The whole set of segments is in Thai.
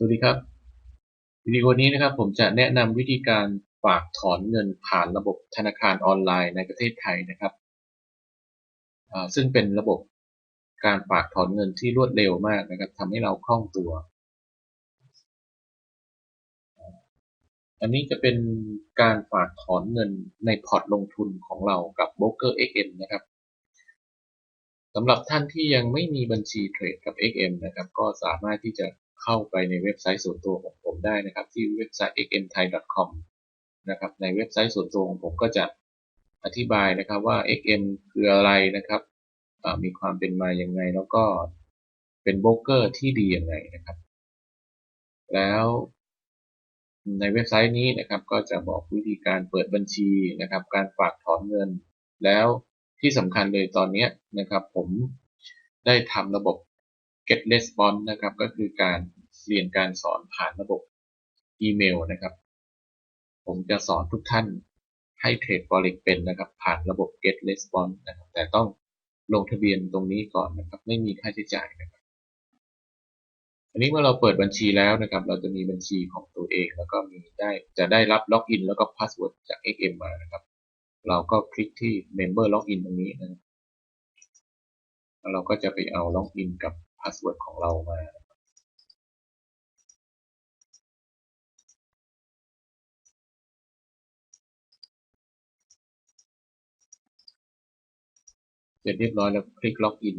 สวัสดีครับ วิดีโอนี้นะครับผมจะแนะนำวิธีการฝากถอนเงินผ่านระบบธนาคารออนไลน์ในประเทศไทยนะครับ ซึ่งเป็นระบบการฝากถอนเงินที่รวดเร็วมากนะครับทำให้เราคล่องตัว อันนี้จะเป็นการฝากถอนเงินในพอร์ตลงทุนของเรากับ Broker XM นะครับสำหรับท่านที่ยังไม่มีบัญชีเทรดกับ XM นะครับ ก็สามารถที่จะ เข้าไปในเว็บไซต์ส่วนตัวของผมได้นะครับ ที่เว็บไซต์ xmthai.com นะครับในเว็บไซต์ส่วนตัวของผมก็จะอธิบายนะครับว่า XM คืออะไรนะครับมีความเป็นมาอย่างไง แล้วก็เป็นโบรกเกอร์ที่ดีอย่างไรนะครับ แล้วในเว็บไซต์นี้นะครับ ก็จะบอกวิธีการเปิดบัญชีนะครับ การฝากถอนเงิน แล้วที่สำคัญเลยตอนนี้นะครับ ผมได้ทำระบบ get response นะครับ ก็คือการเรียนการสอนผ่านระบบอีเมลนะครับ ผมจะสอนทุกท่านให้เทรด forex เป็นนะครับ ผ่านระบบ get response นะครับ แต่ต้องลงทะเบียนตรงนี้ก่อนนะครับ ไม่มีค่าใช้จ่ายนะครับ อันนี้เมื่อเราเปิดบัญชีแล้วนะครับ เราจะมีบัญชีของตัวเอง แล้วก็มีได้จะได้รับล็อกอินแล้วก็พาสเวิร์ดจาก XM มานะครับ เราก็คลิกที่ Member Login ตรงนี้นะแล้วเราก็จะไปเอาล็อกอินกับาสเวิร์ดของเรามาเสร็จเรียบร้อยแล้วคลิกล็อกอิน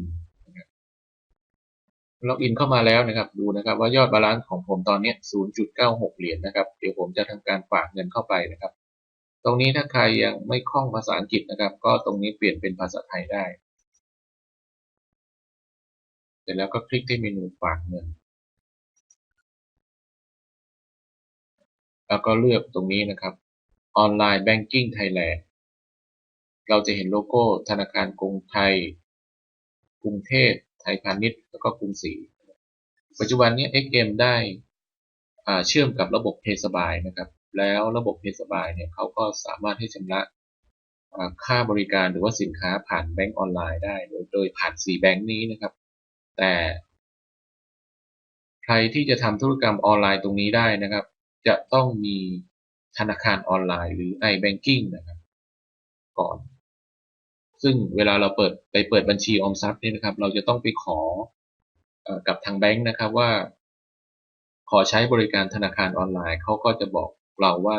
ล็อกอินเข้ามาแล้วนะครับ ดูนะครับว่ายอดบาลานซ์ของผมตอนนี้ 0.96 เหรียญนนะครับ เดี๋ยวผมจะทำการฝากเงินเข้าไปนะครับ ตรงนี้ถ้าใครยังไม่คล่องภาษาอังกฤษนะครับ ก็ตรงนี้เปลี่ยนเป็นภาษาไทยได้ เสร็จแล้วก็คลิกที่เมนูฝากเงิน แล้วก็เลือกตรงนี้นะครับออนไลน์แบงกิ้งไทยแลนด์เราจะเห็นโลโก้ธนาคารกรุงไทย กรุงเทพไทยพาณิชย์ แล้วก็กรุงศรี ปัจจุบันนี้ XM ได้เชื่อมกับระบบเพสบายนะครับ แล้วระบบเพสบายเนี่ยเขาก็สามารถให้ชำระค่าบริการหรือว่าสินค้าผ่านแบงก์ออนไลน์ได้ โดยโดยผ่าน4แบงก์นี้นะครับ แต่ใครที่จะทำธุรกรรมออนไลน์ตรงนี้ได้นะครับ จะต้องมีธนาคารออนไลน์หรือ iBanking นะครับ ก่อน ซึ่งเวลาเราเปิดไปเปิดบัญชีออมทรัพย์นี่นะครับ เราจะต้องไปขออกับทางแบงค์นะครับว่า ขอใช้บริการธนาคารออนไลน์เขาก็จะบอกเราว่า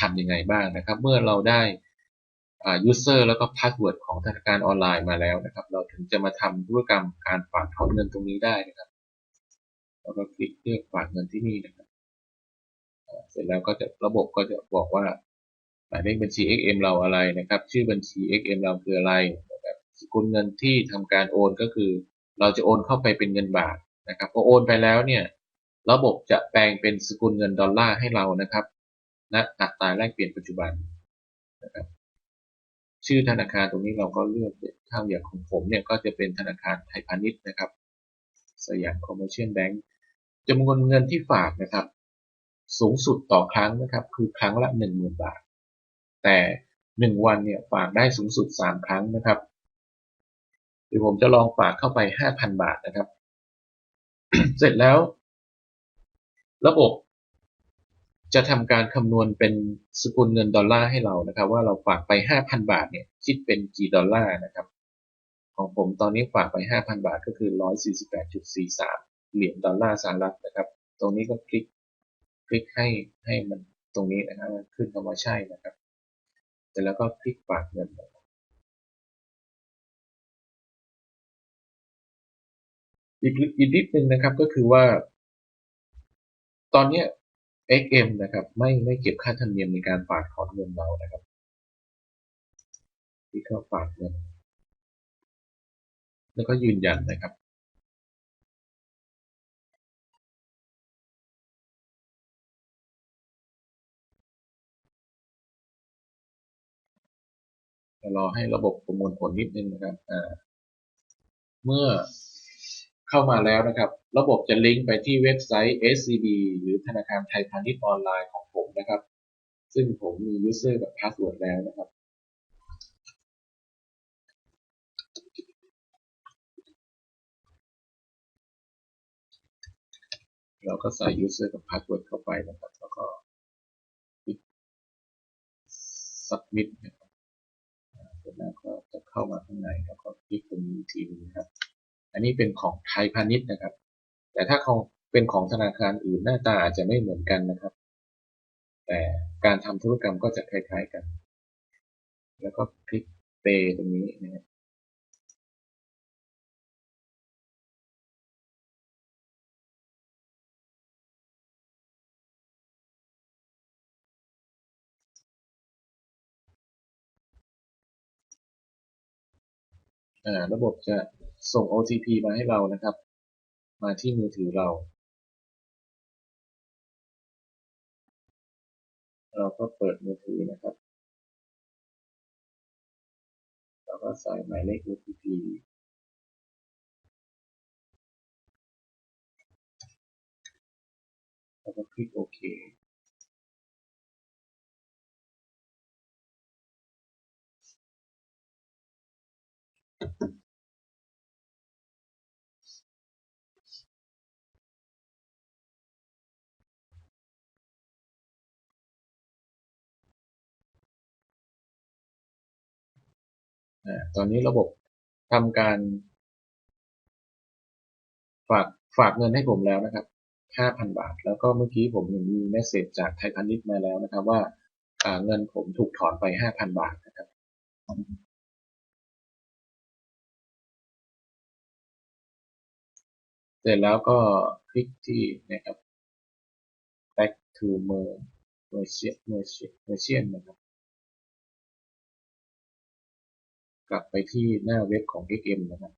ทำยังไงบ้างนะครับ เมื่อเราได้ user แล้วก็ password ของธนาคารออนไลน์มาแล้วนะครับ เราถึงจะมาทำธุรกรรมการฝากถอนเงินตรงนี้ได้นะครับแล้วก็คลิกเลือกฝากเงินที่นี่นะครับ เสร็จแล้วก็จะระบบก็จะบอกว่าหมายเลขบัญชี XM เราอะไรนะครับ ชื่อบัญชี XM เราคืออะไรนะครับสกุลเงินที่ทำการโอนก็คือ เราจะโอนเข้าไปเป็นเงินบาทนะครับพอโอนไปแล้วเนี่ย ระบบจะแปลงเป็นสกุลเงินดอลลาร์ให้เรานะครับณอัตราแลกเปลี่ยนปัจจุบันนะครับ ชื่อธนาคารตรงนี้เราก็เลือกถ้าอย่างของผมเนี่ยก็จะเป็นธนาคารไทยพาณิชย์นะครับ สยามคอมเมอร์เชียลแบงก์จำนวนเงินที่ฝากนะครับ สูงสุดต่อครั้งนะครับ คือครั้งละ 10,000 บาท แต่หนึ่งวันเนี่ยฝากได้สูงสุดสามครั้งนะครับเดี๋ยวผมจะลองฝากเข้าไปห้าพันบาทนะครับ เสร็จแล้ว ระบบ จะทำการคำนวณเป็นสกุลเงินดอลลาร์ให้เรานะครับ ว่าเราฝากไปห้าพันบาทเนี่ยคิดเป็นกี่ดอลลาร์นะครับ ของผมตอนนี้ฝากไปห้าพันบาทก็คือร้อยสี่สิบแปดจุดสี่สามเหรียญดอลลาร์สหรัฐนะครับ ตรงนี้ก็คลิกคลิกให้ให้มันตรงนี้นะครับขึ้นคำว่าใช่นะครับเสร็จแล้วก็คลิกฝากเงินอีกอีกนิดนึงนะครับก็คือว่า ตอนนี้ XM นะครับ ไม่ไม่เก็บค่าธรรมเนียมในการฝากถอนเงินเรานะครับที่เขาฝากเงิน แล้วก็ยืนยันนะครับรอให้ระบบประมวลผลนิดนึงนะครับ เมื่อ เข้ามาแล้วนะครับ ระบบจะลิงก์ไปที่เว็บไซต์ SCB หรือธนาคารไทยพาณิชย์ออนไลน์ของผมนะครับ ซึ่งผมมี user กับ password แล้วนะครับเราก็ใส่ user กับ password เข้าไปนะครับ แล้วก็ submit นะครับเสร็จแล้วก็จะเข้ามาข้างในแล้วก็คลิกตรงนี้ทีนึงนะครับ อันนี้เป็นของไทยพาณิชย์นะครับ แต่ถ้าเขาเป็นของธนาคารอื่นหน้าตาอาจจะไม่เหมือนกันนะครับ แต่การทำธุรกรรมก็จะคล้ายๆกัน แล้วก็คลิก pay ตรงนี้นะครับระบบจะ ส่ง OTP มาให้เรานะครับ มาที่มือถือเรา เราก็เปิดมือถือนะครับเราก็ใส่หมายเลข OTP แล้วก็คลิกโอเค ตอนนี้ระบบทำการ ฝากฝากเงินให้ผมแล้วนะครับ 5,000 บาท แล้วก็เมื่อกี้ผมมีเมสเซจจากไทยพาณิชย์มาแล้วนะครับว่าเงินผมถูกถอนไป 5,000 บาทนะครับเสร็จแล้วก็คลิกที่นะครับ back to merchant merchant นะครับ กลับไปที่หน้าเว็บของ XM นะครับ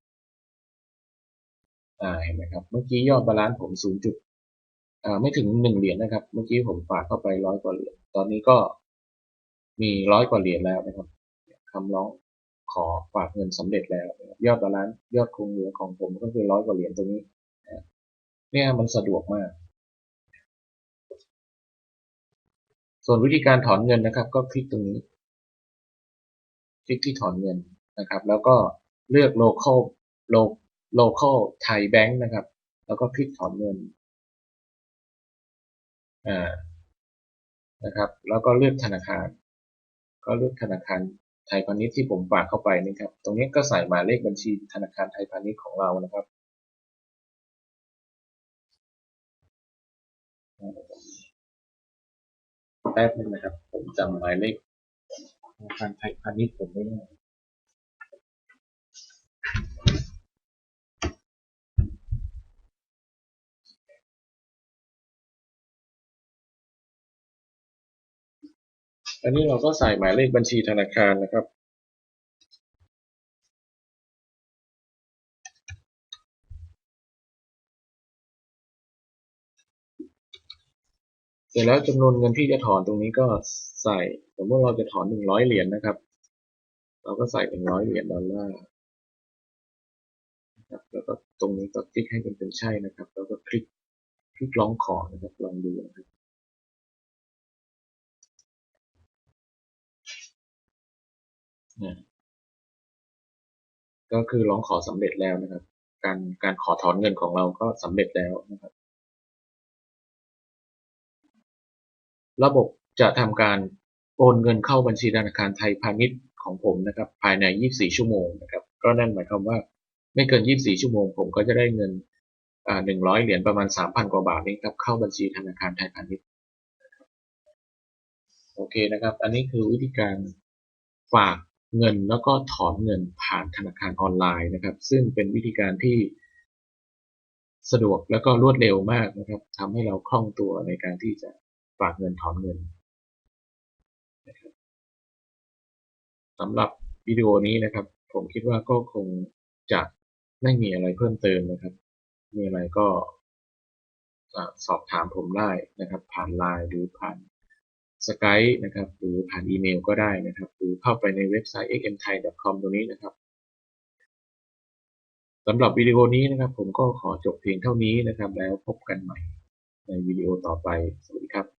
อ่าเห็นไหมครับ เมื่อกี้ยอดบาลานซ์ผม 0. จุดอ่าไม่ถึง1เหรียญนะครับ เมื่อกี้ผมฝากเข้าไปร้อยกว่าเหรียญ ตอนนี้ก็มีร้อยกว่าเหรียญแล้วนะครับคำร้องขอฝากเงินสำเร็จแล้วยอดบาลานซ์ยอดคงเหลือของผมก็คือร้อยกว่าเหรียญตรงนี้เนี่ยมันสะดวกมาก ส่วนวิธีการถอนเงินนะครับ ก็คลิกตรงนี้ คลิกที่ถอนเงิน นะครับ แล้วก็เลือก local local Thai Bank นะครับ แล้วก็คลิกถอนเงินอ่านะครับ แล้วก็เลือกธนาคาร ก็เลือกธนาคารไทยพาณิชย์ที่ผมฝากเข้าไปนะครับ ตรงนี้ก็ใส่หมายเลขบัญชีธนาคารไทยพาณิชย์ของเรานะครับแป๊บนึงนะครับ ผมจำหมายเลขธนาคารไทยพาณิชย์ผมไม่ได้ อันนี้เราก็ใส่หมายเลขบัญชีธนาคารนะครับ เสร็จแล้วจำนวนเงินที่จะถอนตรงนี้ก็ใส่ สมมติเราจะถอนหนึ่งร้อยเหรียญนนะครับ เราก็ใส่หนึ่งร้อยเหรียญดอลลาร์ ครับแล้วก็ตรงนี้ก็คลิกให้มันเป็นใช่นะครับ แล้วก็คลิกคลิกร้องขอนะครับลองดูนะครับก็คือร้องขอสำเร็จแล้วนะครับ การการขอถอนเงินของเราก็สำเร็จแล้วนะครับ ระบบจะทำการโอนเงินเข้าบัญชีธนาคารไทยพาณิชย์ของผมนะครับ ภายใน 24 ชั่วโมงนะครับ ก็นั่นหมายความว่า ไม่เกิน 24 ชั่วโมง ผมก็จะได้เงินหนึ่งร้อยเหรียญประมาณ 3,000 กว่าบาทนี้ครับเข้าบัญชีธนาคารไทยพาณิชย์โอเคนะครับ อันนี้คือวิธีการฝากเงินแล้วก็ถอนเงินผ่านธนาคารออนไลน์นะครับ ซึ่งเป็นวิธีการที่สะดวกแล้วก็รวดเร็วมากนะครับทำให้เราคล่องตัวในการที่จะฝากเงินถอนเงินสำหรับวิดีโอนี้นะครับ ผมคิดว่าก็คงจะ ไม่มีอะไรเพิ่มเติมนะครับ มีอะไรก็สอบถามผมได้นะครับ ผ่านไลน์หรือผ่านสกายนะครับ หรือผ่านอีเมลก็ได้นะครับ หรือเข้าไปในเว็บไซต์ xmthai.com ตรงนี้นะครับสำหรับวิดีโอนี้นะครับ ผมก็ขอจบเพียงเท่านี้นะครับ แล้วพบกันใหม่ในวิดีโอต่อไป สวัสดีครับ